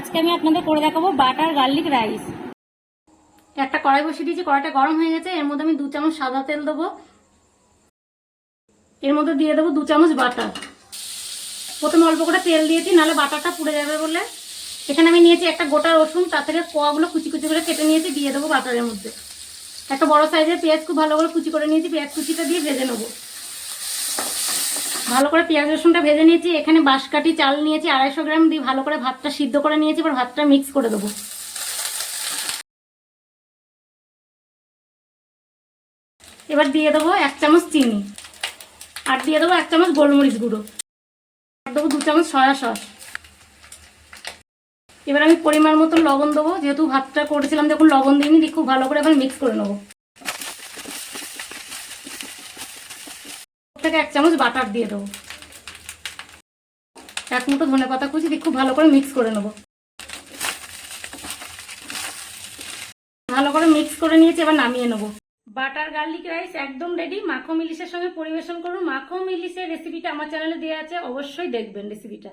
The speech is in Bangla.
আজকে আমি আপনাদের করে দেখাবো বাটার গার্লিক রাইস। একটা কড়াই বসিয়ে দিয়েছি, কড়াইটা গরম হয়ে গেছে, এর মধ্যে আমি দু চামচ সাদা তেল দেবো। এর মধ্যে দিয়ে দেবো দু চামচ বাটার। প্রথমে অল্প করে তেল দিয়েছি, নাহলে বাটারটা পুড়ে যাবে বলে। এখানে আমি নিয়েছি একটা গোটা রসুন, তার থেকে কোয়াগুলো কুচি কুচি করে কেটে নিয়েছি, দিয়ে দেবো বাটারের মধ্যে। একটা বড় সাইজের পেঁয়াজ খুব ভালো করে কুচি করে নিয়েছি, পেঁয়াজ কুচিটা দিয়ে ভেজে নেব। ভালো করে পেঁয়াজ রসুনটা ভেজে নিয়েছি, এখানে বাঁশকাঠি চাল নিয়েছি, আড়াইশো গ্রাম দিয়ে ভালো করে ভাতটা সিদ্ধ করে নিয়েছি, এবার ভাতটা মিক্স করে দেবো। এবার দিয়ে দেবো এক চামচ চিনি, আর দিয়ে দেবো এক চামচ গোলমরিচ গুঁড়ো, আর দেবো দু চামচ সয়া সস। এবার আমি পরিমাণ মতো লবণ দেবো, যেহেতু ভাতটা করেছিলাম দেখুন লবণ দিইনি খুব ভালো করে এবার মিক্স করে নেব। থেকে এক চামচ বাটার দিয়ে দেবো। এক মুঠো ধনে পাতা কুচি দিয়ে খুব ভালো করে মিক্স করে নেব। ভালো করে মিক্স করে নিয়েছি, এবার নামিয়ে নেব। বাটার গার্লিক রাইস একদম রেডি মাখো মিলিশের সঙ্গে পরিবেশন করুন। মাখো মিলিশের রেসিপিটা আমার চ্যানেলে দেওয়া আছে, অবশ্যই দেখবেন রেসিপিটা